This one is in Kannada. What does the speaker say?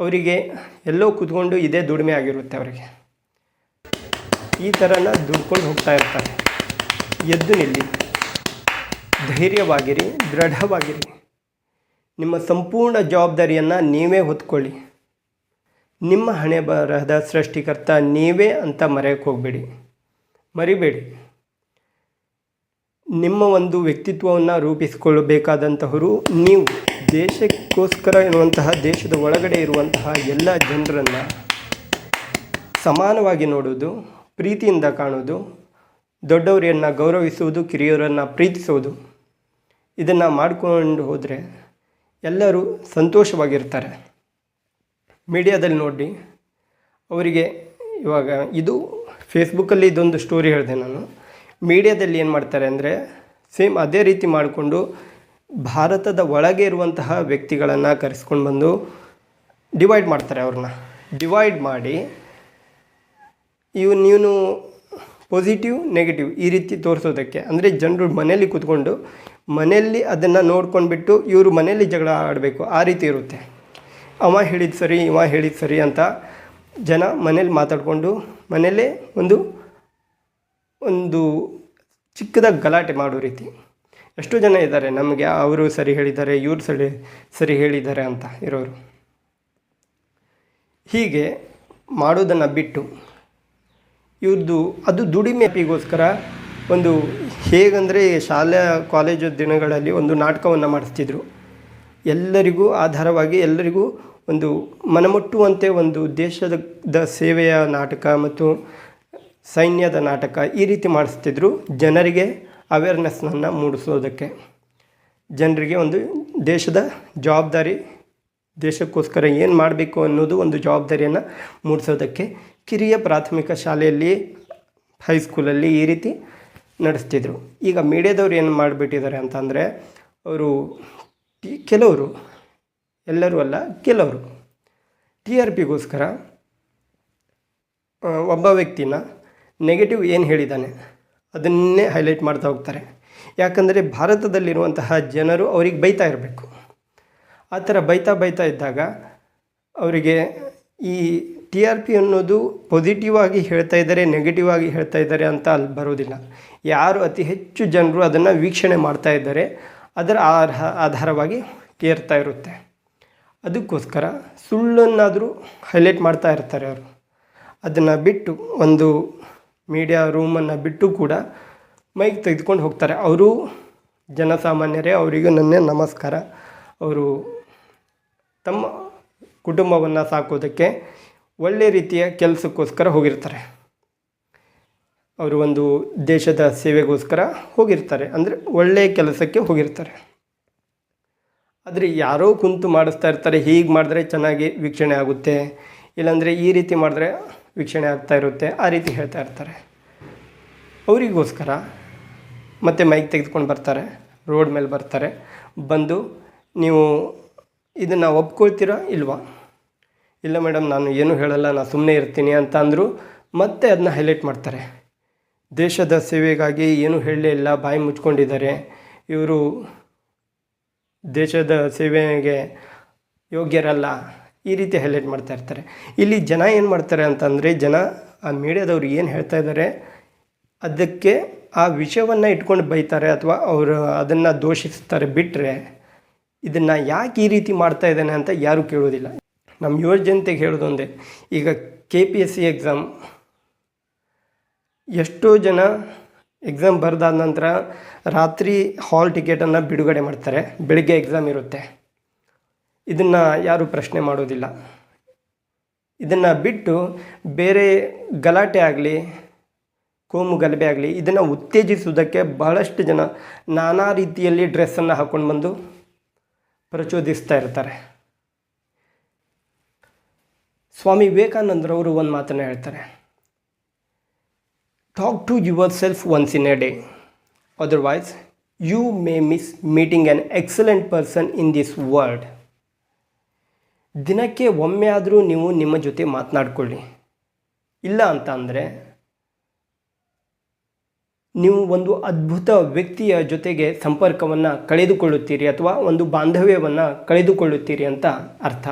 ಅವರಿಗೆ ಎಲ್ಲೋ ಕೂತ್ಕೊಂಡು ಇದೇ ದುಡಿಮೆ ಆಗಿರುತ್ತೆ ಅವರಿಗೆ. ಈ ಥರನ ದುಡ್ಕೊಂಡು ಹೋಗ್ತಾ ಇರ್ತಾರೆ. ಎದ್ದು ನಿಲ್ಲಿ. ಧೈರ್ಯವಾಗಿರಿ, ದೃಢವಾಗಿರಿ. ನಿಮ್ಮ ಸಂಪೂರ್ಣ ಜವಾಬ್ದಾರಿಯನ್ನು ನೀವೇ ಹೊತ್ಕೊಳ್ಳಿ. ನಿಮ್ಮ ಹಣೆ ಬರಹದ ಸೃಷ್ಟಿಕರ್ತ ನೀವೇ ಅಂತ ಮರೆಯಕ್ಕೆ ಹೋಗಬೇಡಿ. ಮರಿಬೇಡಿ. ನಿಮ್ಮ ಒಂದು ವ್ಯಕ್ತಿತ್ವವನ್ನು ರೂಪಿಸಿಕೊಳ್ಳಬೇಕಾದಂತಹವರು ನೀವು. ದೇಶಕ್ಕೋಸ್ಕರ ಇರುವಂತಹ ದೇಶದ ಒಳಗಡೆ ಇರುವಂತಹ ಎಲ್ಲ ಜನರನ್ನು ಸಮಾನವಾಗಿ ನೋಡುವುದು, ಪ್ರೀತಿಯಿಂದ ಕಾಣುವುದು, ದೊಡ್ಡವರನ್ನು ಗೌರವಿಸುವುದು, ಕಿರಿಯರನ್ನು ಪ್ರೀತಿಸುವುದು, ಇದನ್ನು ಮಾಡಿಕೊಂಡು ಹೋದರೆ ಎಲ್ಲರೂ ಸಂತೋಷವಾಗಿರ್ತಾರೆ. ಮೀಡಿಯಾದಲ್ಲಿ ನೋಡಿ, ಅವರಿಗೆ ಇವಾಗ ಇದು ಫೇಸ್ಬುಕ್ಕಲ್ಲಿ ಇದೊಂದು ಸ್ಟೋರಿ ಹೇಳಿದೆ ನಾನು. ಮೀಡಿಯಾದಲ್ಲಿ ಏನು ಮಾಡ್ತಾರೆ ಅಂದರೆ ಸೇಮ್ ಅದೇ ರೀತಿ ಮಾಡಿಕೊಂಡು ಭಾರತದ ಒಳಗೆ ಇರುವಂತಹ ವ್ಯಕ್ತಿಗಳನ್ನು ಕರೆಸ್ಕೊಂಡು ಬಂದು ಡಿವೈಡ್ ಮಾಡ್ತಾರೆ ಅವ್ರನ್ನ. ಡಿವೈಡ್ ಮಾಡಿ ಇವು ನೀನು ಪಾಸಿಟಿವ್ ನೆಗೆಟಿವ್ ಈ ರೀತಿ ತೋರಿಸೋದಕ್ಕೆ. ಅಂದರೆ ಜನರು ಮನೆಯಲ್ಲಿ ಕೂತ್ಕೊಂಡು ಮನೆಯಲ್ಲಿ ಅದನ್ನು ನೋಡ್ಕೊಂಡ್ಬಿಟ್ಟು ಇವರು ಮನೆಯಲ್ಲಿ ಜಗಳ ಆಡಬೇಕು. ಆ ರೀತಿ ಇರುತ್ತೆ. ಅವ ಹೇಳಿದ ಸರಿ, ಇವ ಹೇಳಿದ ಸರಿ ಅಂತ ಜನ ಮನೇಲಿ ಮಾತಾಡಿಕೊಂಡು ಮನೆಯಲ್ಲೇ ಒಂದು ಒಂದು ಚಿಕ್ಕದಾಗಿ ಗಲಾಟೆ ಮಾಡೋ ರೀತಿ. ಎಷ್ಟೋ ಜನ ಇದ್ದಾರೆ. ನಮಗೆ ಅವರು ಸರಿ ಹೇಳಿದ್ದಾರೆ, ಇವರು ಸರಿ ಸರಿ ಹೇಳಿದ್ದಾರೆ ಅಂತ ಇರೋರು. ಹೀಗೆ ಮಾಡೋದನ್ನು ಬಿಟ್ಟು ಇವ್ರದ್ದು ಅದು ದುಡಿಮೆಪಿಗೋಸ್ಕರ ಒಂದು ಹೇಗಂದರೆ ಶಾಲೆ, ಕಾಲೇಜು ದಿನಗಳಲ್ಲಿ ಒಂದು ನಾಟಕವನ್ನು ಮಾಡಿಸ್ತಿದ್ರು. ಎಲ್ಲರಿಗೂ ಆಧಾರವಾಗಿ, ಎಲ್ಲರಿಗೂ ಒಂದು ಮನಮುಟ್ಟುವಂತೆ ಒಂದು ದೇಶದ ಸೇವೆಯ ನಾಟಕ ಮತ್ತು ಸೈನ್ಯದ ನಾಟಕ ಈ ರೀತಿ ಮಾಡಿಸ್ತಿದ್ರು ಜನರಿಗೆ. ಅವೇರ್ನೆಸ್ನನ್ನು ಮೂಡಿಸೋದಕ್ಕೆ. ಜನರಿಗೆ ಒಂದು ದೇಶದ ಜವಾಬ್ದಾರಿ, ದೇಶಕ್ಕೋಸ್ಕರ ಏನು ಮಾಡಬೇಕು ಅನ್ನೋದು ಒಂದು ಜವಾಬ್ದಾರಿಯನ್ನು ಮೂಡಿಸೋದಕ್ಕೆ ಕಿರಿಯ ಪ್ರಾಥಮಿಕ ಶಾಲೆಯಲ್ಲಿ ಹೈಸ್ಕೂಲಲ್ಲಿ ಈ ರೀತಿ ನಡೆಸ್ತಿದ್ರು. ಈಗ ಮೀಡಿಯಾದವ್ರು ಏನು ಮಾಡಿಬಿಟ್ಟಿದ್ದಾರೆ ಅಂತಂದರೆ, ಅವರು ಕೆಲವರು, ಎಲ್ಲರೂ ಅಲ್ಲ, ಕೆಲವರು. ಟಿ ಆರ್ ಪಿಗೋಸ್ಕರ ಒಬ್ಬ ವ್ಯಕ್ತಿನ ನೆಗೆಟಿವ್ ಏನು ಹೇಳಿದ್ದಾನೆ? ಅದನ್ನೇ ಹೈಲೈಟ್ ಮಾಡ್ತಾ ಹೋಗ್ತಾರೆ. ಯಾಕಂದರೆ ಭಾರತದಲ್ಲಿರುವಂತಹ ಜನರು ಅವ್ರಿಗೆ ಬೈತಾ ಇರಬೇಕು. ಆ ಥರ ಬೈತಾ ಬೈತಾ ಇದ್ದಾಗ ಅವರಿಗೆ ಈ ಟಿ ಆರ್ ಪಿ ಅನ್ನೋದು ಪಾಸಿಟಿವ್ ಆಗಿ ಹೇಳ್ತಾ ಇದ್ದಾರೆ ನೆಗೆಟಿವ್ ಆಗಿ ಹೇಳ್ತಾ ಇದ್ದಾರೆ ಅಂತ ಅಲ್ಲಿ ಬರೋದಿಲ್ಲ. ಯಾರು ಅತಿ ಹೆಚ್ಚು ಜನರು ಅದನ್ನು ವೀಕ್ಷಣೆ ಮಾಡ್ತಾ ಇದ್ದಾರೆ, ಅದರ ಆಧ ಆಧಾರವಾಗಿ ಕೇರ್ತಾ ಇರುತ್ತೆ. ಅದಕ್ಕೋಸ್ಕರ ಸುಳ್ಳನ್ನಾದರೂ ಹೈಲೈಟ್ ಮಾಡ್ತಾ ಇರ್ತಾರೆ ಅವರು. ಅದನ್ನು ಬಿಟ್ಟು ಒಂದು ಮೀಡಿಯಾ ರೂಮನ್ನು ಬಿಟ್ಟು ಕೂಡ ಮೈಕ್ ತೆಗೆದುಕೊಂಡು ಹೋಗ್ತಾರೆ. ಅವರು ಜನಸಾಮಾನ್ಯರೇ, ಅವರಿಗೂ ನನ್ನ ನಮಸ್ಕಾರ. ಅವರು ತಮ್ಮ ಕುಟುಂಬವನ್ನು ಸಾಕೋದಕ್ಕೆ ಒಳ್ಳೆ ರೀತಿಯ ಕೆಲಸಕ್ಕೋಸ್ಕರ ಹೋಗಿರ್ತಾರೆ. ಅವರು ಒಂದು ದೇಶದ ಸೇವೆಗೋಸ್ಕರ ಹೋಗಿರ್ತಾರೆ. ಅಂದರೆ ಒಳ್ಳೆಯ ಕೆಲಸಕ್ಕೆ ಹೋಗಿರ್ತಾರೆ. ಆದರೆ ಯಾರೋ ಕುಂತು ಮಾಡಿಸ್ತಾ ಇರ್ತಾರೆ. ಹೀಗೆ ಮಾಡಿದ್ರೆ ಚೆನ್ನಾಗಿ ವೀಕ್ಷಣೆ ಆಗುತ್ತೆ. ಇಲ್ಲಾಂದರೆ ಈ ರೀತಿ ಮಾಡಿದ್ರೆ ವೀಕ್ಷಣೆ ಆಗ್ತಾ ಇರುತ್ತೆ, ಆ ರೀತಿ ಹೇಳ್ತಾ ಇರ್ತಾರೆ. ಅವರಿಗೋಸ್ಕರ ಮತ್ತೆ ಮೈಕ್ ತೆಗೆದುಕೊಂಡು ಬರ್ತಾರೆ ರೋಡ್ ಮೇಲೆ ಬರ್ತಾರೆ. ಬಂದು ನೀವು ಇದನ್ನು ಒಪ್ಕೊಳ್ತೀರಾ ಇಲ್ವಾ? ಇಲ್ಲ ಮೇಡಮ್ ನಾನು ಏನು ಹೇಳಲ್ಲ ನಾನು ಸುಮ್ಮನೆ ಇರ್ತೀನಿ ಅಂತ ಅಂದರು ಮತ್ತೆ ಅದನ್ನ ಹೈಲೈಟ್ ಮಾಡ್ತಾರೆ. ದೇಶದ ಸೇವೆಗಾಗಿ ಏನು ಹೇಳಲೇ ಇಲ್ಲ, ಬಾಯಿ ಮುಚ್ಕೊಂಡಿದ್ದಾರೆ. ಇವರು ದೇಶದ ಸೇವೆಗೆ ಯೋಗ್ಯರಲ್ಲ ಈ ರೀತಿ ಹೈಲೈಟ್ ಮಾಡ್ತಾ ಇರ್ತಾರೆ. ಇಲ್ಲಿ ಜನ ಏನು ಮಾಡ್ತಾರೆ ಅಂತಂದರೆ, ಜನ ಆ ಮೀಡಿಯಾದವ್ರು ಏನು ಹೇಳ್ತಾ ಇದ್ದಾರೆ, ಅದಕ್ಕೆ ಆ ವಿಷಯವನ್ನು ಇಟ್ಕೊಂಡು ಬೈತಾರೆ ಅಥವಾ ಅವರು ಅದನ್ನು ದೋಷಿಸ್ತಾರೆ ಬಿಟ್ಟರೆ ಇದನ್ನು ಯಾಕೆ ಈ ರೀತಿ ಮಾಡ್ತಾ ಇದ್ದಾನೆ ಅಂತ ಯಾರೂ ಕೇಳೋದಿಲ್ಲ ನಮ್ಮ ಯುವ ಜನತೆಗೆ ಹೇಳೋದೊಂದೇ ಈಗ K P S C exam ಎಷ್ಟೋ ಜನ ಎಕ್ಸಾಮ್ ಬರೆದಾದ ನಂತರ ರಾತ್ರಿ ಹಾಲ್ ಟಿಕೆಟನ್ನು ಬಿಡುಗಡೆ ಮಾಡ್ತಾರೆ, ಬೆಳಗ್ಗೆ ಎಕ್ಸಾಮ್ ಇರುತ್ತೆ. ಇದನ್ನು ಯಾರೂ ಪ್ರಶ್ನೆ ಮಾಡೋದಿಲ್ಲ. ಇದನ್ನು ಬಿಟ್ಟು ಬೇರೆ ಗಲಾಟೆ ಆಗಲಿ, ಕೋಮು ಗಲಭೆ ಆಗಲಿ, ಇದನ್ನು ಉತ್ತೇಜಿಸುವುದಕ್ಕೆ ಬಹಳಷ್ಟು ಜನ ನಾನಾ ರೀತಿಯಲ್ಲಿ ಡ್ರೆಸ್ಸನ್ನು ಹಾಕ್ಕೊಂಡು ಬಂದು ಪ್ರಚೋದಿಸ್ತಾ ಇರ್ತಾರೆ. ಸ್ವಾಮಿ ವಿವೇಕಾನಂದರವರು ಒಂದು ಮಾತನ್ನು ಹೇಳ್ತಾರೆ. Talk to yourself once in a day otherwise you may miss meeting an excellent person in this world ದಿನಕ್ಕೆ ಒಮ್ಮೆ ಆದರೂ ನೀವು ನಿಮ್ಮ ಜೊತೆ ಮಾತನಾಡ್ಕೊಳ್ಳಿ. ಇಲ್ಲ ಅಂತ ಅಂದರೆ ನೀವು ಒಂದು ಅದ್ಭುತ ವ್ಯಕ್ತಿಯ ಜೊತೆಗೆ ಸಂಪರ್ಕವನ್ನು ಕಳೆದುಕೊಳ್ಳುತ್ತೀರಿ ಅಥವಾ ಒಂದು ಬಾಂಧವ್ಯವನ್ನು ಕಳೆದುಕೊಳ್ಳುತ್ತೀರಿ ಅಂತ ಅರ್ಥ.